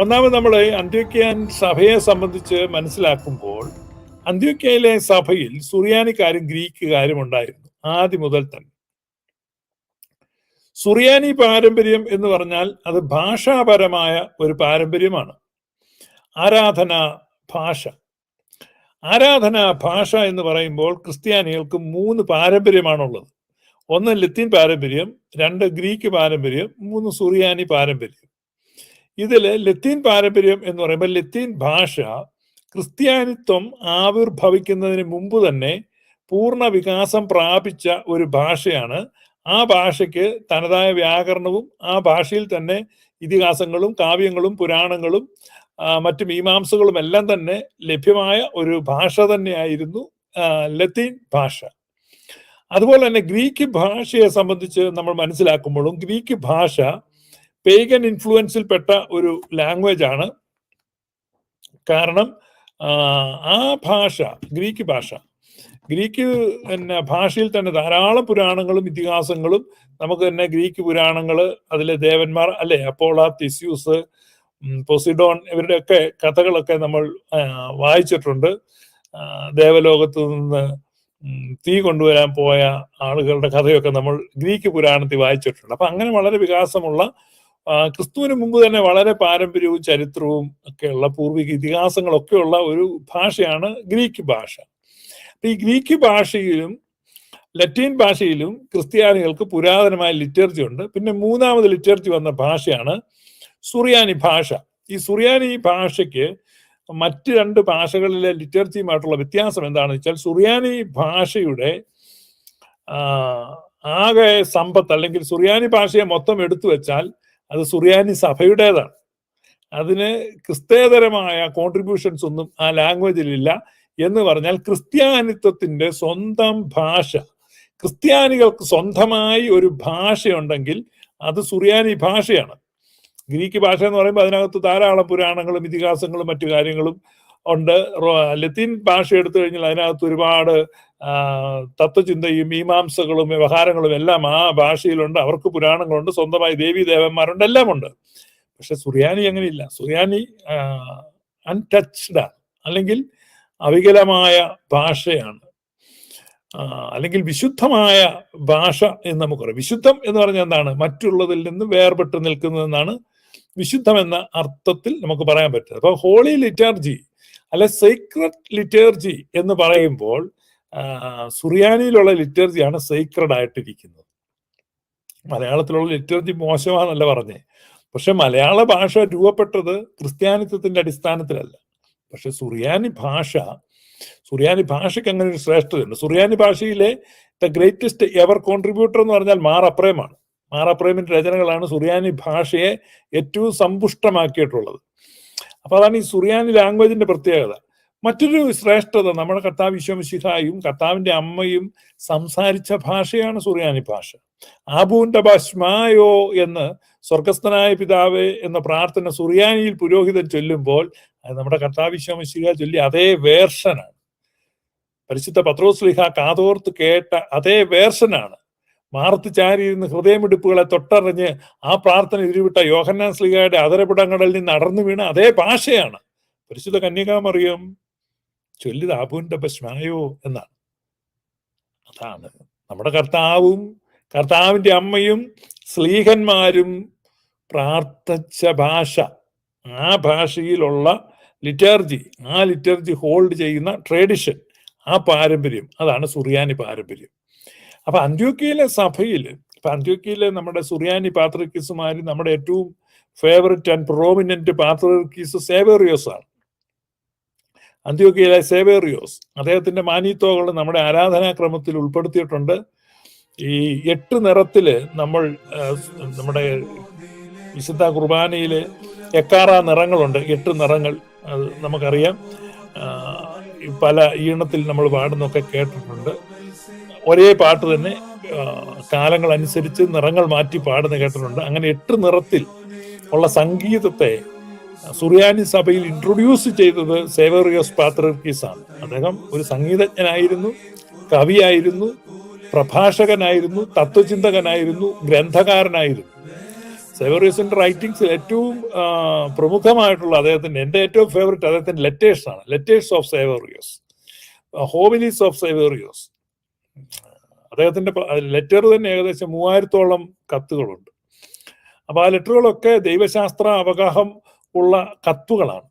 ഒന്നാമത് നമ്മൾ അന്ത്യോക്യാൻ സഭയെ സംബന്ധിച്ച് മനസ്സിലാക്കുമ്പോൾ അന്ത്യോക്യയിലെ സഭയിൽ സുറിയാനിക്കാരും ഗ്രീക്കുകാരും ഉണ്ടായിരുന്നു ആദ്യം മുതൽ തന്നെ. സുറിയാനി പാരമ്പര്യം എന്ന് പറഞ്ഞാൽ അത് ഭാഷാപരമായ ഒരു പാരമ്പര്യമാണ്. ആരാധന ഭാഷ. ആരാധന ഭാഷ എന്ന് പറയുമ്പോൾ ക്രിസ്ത്യാനികൾക്ക് മൂന്ന് പാരമ്പര്യമാണുള്ളത്. ഒന്ന് ലത്തീൻ പാരമ്പര്യം രണ്ട് ഗ്രീക്ക് പാരമ്പര്യം മൂന്ന് സുറിയാനി പാരമ്പര്യം. ഇതിൽ ലത്തീൻ പാരമ്പര്യം എന്ന് പറയുമ്പോൾ ലത്തീൻ ഭാഷ ക്രിസ്ത്യാനിത്വം ആവിർഭവിക്കുന്നതിന് മുമ്പ് തന്നെ പൂർണ വികാസം പ്രാപിച്ച ഒരു ഭാഷയാണ്. ആ ഭാഷയ്ക്ക് തനതായ വ്യാകരണവും ആ ഭാഷയിൽ തന്നെ ഇതിഹാസങ്ങളും കാവ്യങ്ങളും പുരാണങ്ങളും മറ്റു മീമാംസകളും എല്ലാം തന്നെ ലഭ്യമായ ഒരു ഭാഷ തന്നെയായിരുന്നു ലത്തീൻ ഭാഷ. അതുപോലെ തന്നെ ഗ്രീക്ക് ഭാഷയെ സംബന്ധിച്ച് നമ്മൾ മനസ്സിലാക്കുമ്പോഴും ഗ്രീക്ക് ഭാഷ പേഗൻ ഇൻഫ്ലുവൻസിൽപ്പെട്ട ഒരു ലാംഗ്വേജ് ആണ്. കാരണം ആ ഭാഷ ഗ്രീക്ക് ഭാഷ. ഗ്രീക്ക് പിന്നെ ഭാഷയിൽ തന്നെ ധാരാളം പുരാണങ്ങളും ഇതിഹാസങ്ങളും നമുക്ക് തന്നെ ഗ്രീക്ക് പുരാണങ്ങൾ അതിലെ ദേവന്മാർ അല്ലെ അപ്പോള തിസ്യൂസ് പൊസിഡോൺ ഇവരുടെയൊക്കെ കഥകളൊക്കെ നമ്മൾ വായിച്ചിട്ടുണ്ട്. ദേവലോകത്ത് നിന്ന് തീ കൊണ്ടുവരാൻ പോയ ആളുകളുടെ കഥയൊക്കെ നമ്മൾ ഗ്രീക്ക് പുരാണത്തിൽ വായിച്ചിട്ടുണ്ട്. അപ്പൊ അങ്ങനെ വളരെ വികാസമുള്ള ക്രിസ്തുവിന് മുമ്പ് തന്നെ വളരെ പാരമ്പര്യവും ചരിത്രവും ഒക്കെ ഒക്കെയുള്ള പൂർവിക ഇതിഹാസങ്ങളൊക്കെയുള്ള ഒരു ഭാഷയാണ് ഗ്രീക്ക് ഭാഷ. ഈ ഗ്രീക്ക് ഭാഷയിലും ലത്തീൻ ഭാഷയിലും ക്രിസ്ത്യാനികൾക്ക് പുരാതനമായ ലിറ്റർജി ഉണ്ട്. പിന്നെ മൂന്നാമത് ലിറ്റർജി വന്ന ഭാഷയാണ് സുറിയാനി ഭാഷ. ഈ സുറിയാനി ഭാഷയ്ക്ക് മറ്റ് രണ്ട് ഭാഷകളിലെ ലിറ്റർജിയുമായിട്ടുള്ള വ്യത്യാസം എന്താണെന്ന് വെച്ചാൽ സുറിയാനി ഭാഷയുടെ ആകെ സമ്പത്ത് അല്ലെങ്കിൽ സുറിയാനി ഭാഷയെ മൊത്തം എടുത്തു വെച്ചാൽ അത് സുറിയാനി സഭയുടേതാണ്. അതിന് ക്രിസ്തേതരമായ കോൺട്രിബ്യൂഷൻസ് ഒന്നും ആ ലാംഗ്വേജിൽ ഇല്ല എന്ന് പറഞ്ഞാൽ ക്രിസ്ത്യാനിത്വത്തിന്റെ സ്വന്തം ഭാഷ. ക്രിസ്ത്യാനികൾക്ക് സ്വന്തമായി ഒരു ഭാഷയുണ്ടെങ്കിൽ അത് സുറിയാനി ഭാഷയാണ്. ഗ്രീക്ക് ഭാഷ എന്ന് പറയുമ്പോൾ അതിനകത്ത് ധാരാളം പുരാണങ്ങളും ഇതിഹാസങ്ങളും മറ്റു കാര്യങ്ങളും ഉണ്ട്. ലത്തീൻ ഭാഷ എടുത്തു കഴിഞ്ഞാൽ അതിനകത്ത് ഒരുപാട് തത്വചിന്തയും മീമാംസകളും വ്യവഹാരങ്ങളും എല്ലാം ആ ഭാഷയിലുണ്ട്. അവർക്ക് പുരാണങ്ങളുണ്ട്. സ്വന്തമായി ദേവി ദേവന്മാരുണ്ട്. എല്ലാം ഉണ്ട് പക്ഷെ സുറിയാനി അങ്ങനെയില്ല. സുറിയാനി അൺടച്ച്ഡാണ് അല്ലെങ്കിൽ അവികലമായ ഭാഷയാണ്. അല്ലെങ്കിൽ വിശുദ്ധമായ ഭാഷ എന്ന് നമുക്ക് പറയാം വിശുദ്ധം എന്ന് പറഞ്ഞാൽ എന്താണ്? മറ്റുള്ളതിൽ നിന്ന് വേർപെട്ട് നിൽക്കുന്നതെന്നാണ് വിശുദ്ധം എന്ന അർത്ഥത്തിൽ നമുക്ക് പറയാൻ പറ്റുന്നത്. അപ്പൊ ഹോളി ലിറ്റർജി അല്ലെ സീക്രട്ട് ലിറ്റേർജി എന്ന് പറയുമ്പോൾ സുറിയാനിയിലുള്ള ലിറ്റേർജിയാണ് സീക്രഡ് ആയിട്ടിരിക്കുന്നത്. മലയാളത്തിലുള്ള ലിറ്റേർജി മോശമാണെന്നല്ല പറഞ്ഞേ. പക്ഷെ മലയാള ഭാഷ രൂപപ്പെട്ടത് ക്രിസ്ത്യാനിത്വത്തിന്റെ അടിസ്ഥാനത്തിലല്ല. പക്ഷെ സുറിയാനി ഭാഷ സുറിയാനി ഭാഷയ്ക്ക് അങ്ങനെ ഒരു ശ്രേഷ്ഠതയുണ്ട്. സുറിയാനി ഭാഷയിലെ ദ ഗ്രേറ്റസ്റ്റ് എവർ കോൺട്രിബ്യൂട്ടർ എന്ന് പറഞ്ഞാൽ മാർ അപ്രേമിന്റെ രചനകളാണ് സുറിയാനി ഭാഷയെ ഏറ്റവും സമ്പുഷ്ടമാക്കിയിട്ടുള്ളത്. അപ്പൊ അതാണ് ഈ സുറിയാനി ലാംഗ്വേജിന്റെ പ്രത്യേകത. മറ്റൊരു ശ്രേഷ്ഠത നമ്മുടെ കർത്താവ് വിശ്വമിശിഹായും കർത്താവിന്റെ അമ്മയും സംസാരിച്ച ഭാഷയാണ് സുറിയാനി ഭാഷ. ആബൂന്റെ ബഷ്മായോ എന്ന് സ്വർഗസ്ഥനായ പിതാവേ എന്ന പ്രാർത്ഥന സുറിയാനിയിൽ പുരോഹിതൻ ചൊല്ലുമ്പോൾ അത് നമ്മുടെ കർത്താവ് വിശ്വമിശിഹ ചൊല്ലി അതേ വേർഷനാണ്. പരിശുദ്ധ പത്രോസ്ലിഹ കാതോർത്ത് കേട്ട അതേ വേർഷനാണ്. മാർത്ത് ചാരിയിരുന്ന് ഹൃദയമിടിപ്പുകളെ തൊട്ടറിഞ്ഞ് ആ പ്രാർത്ഥന എതിരുവിട്ട യോഹന്നാൻ സ്ലിഹയുടെ അതരപിടങ്ങളിൽ നിന്ന് അടർന്നു വീണ അതേ ഭാഷയാണ്. പരിശുദ്ധ കന്യകാമറിയം ചൊല്ലിത് ആബുവിന്റെ ഭസ്മായോ എന്നാണ്. അതാണ് നമ്മുടെ കർത്താവും കർത്താവിന്റെ അമ്മയും സ്ലീഹന്മാരും പ്രാർത്ഥിച്ച ഭാഷ. ആ ഭാഷയിലുള്ള ലിറ്റർജി ആ ലിറ്റർജി ഹോൾഡ് ചെയ്യുന്ന ട്രേഡിഷൻ ആ പാരമ്പര്യം. അതാണ് സുറിയാനി പാരമ്പര്യം. അപ്പൊ അന്ത്യോക്കിയയിലെ സഭയിൽ ഇപ്പൊ അന്ത്യോക്കിയയിലെ നമ്മുടെ സുറിയാനി പാത്രക്കീസുമാര് നമ്മുടെ ഏറ്റവും ഫേവററ്റ് ആൻഡ് പ്രോമിനന്റ് പാത്രക്കീസ് സേവേറിയോസ് ആണ്. അന്ത്യോക്കിയയിലെ സേവേറിയോസ് അദ്ദേഹത്തിന്റെ മാനിത്തോകൾ നമ്മുടെ ആരാധനാക്രമത്തിൽ ഉൾപ്പെടുത്തിയിട്ടുണ്ട്. ഈ എട്ട് നിറത്തിൽ നമ്മൾ നമ്മുടെ വിശുദ്ധ കുർബാനയിൽ എക്കാറ നിറങ്ങളുണ്ട് എട്ട് നിറങ്ങൾ അത് നമുക്കറിയാം. പല ഈണത്തിൽ നമ്മൾ പാടുന്നൊക്കെ കേട്ടിട്ടുണ്ട്. ഒരേ പാട്ട് തന്നെ കാലങ്ങൾ അനുസരിച്ച് നിറങ്ങൾ മാറ്റി പാടുന്ന കേട്ടിട്ടുണ്ട് അങ്ങനെ എട്ട് നിറത്തിൽ ഉള്ള സംഗീതത്തെ സുറിയാനി സഭയിൽ ഇൻട്രൊഡ്യൂസ് ചെയ്തത് സേവറിയോസ് പാത്രർക്കീസ് ആണ് അദ്ദേഹം ഒരു സംഗീതജ്ഞനായിരുന്നു കവിയായിരുന്നു പ്രഭാഷകനായിരുന്നു തത്വചിന്തകനായിരുന്നു ഗ്രന്ഥകാരനായിരുന്നു. സെവറിയസിന്റെ റൈറ്റിംഗ്സിൽ ഏറ്റവും പ്രമുഖമായിട്ടുള്ള അദ്ദേഹത്തിന്റെ എന്റെ ഏറ്റവും ഫേവററ്റ് അദ്ദേഹത്തിന്റെ ലെറ്റേഴ്സ് ആണ്. Letters of Severios homilies of Severios അദ്ദേഹത്തിന്റെ ലെറ്റർ തന്നെ ഏകദേശം മൂവായിരത്തോളം കത്തുകളുണ്ട്. അപ്പോൾ ആ ലെറ്ററുകളൊക്കെ ദൈവശാസ്ത്ര അവഗാഹം ഉള്ള കത്തുകളാണ്.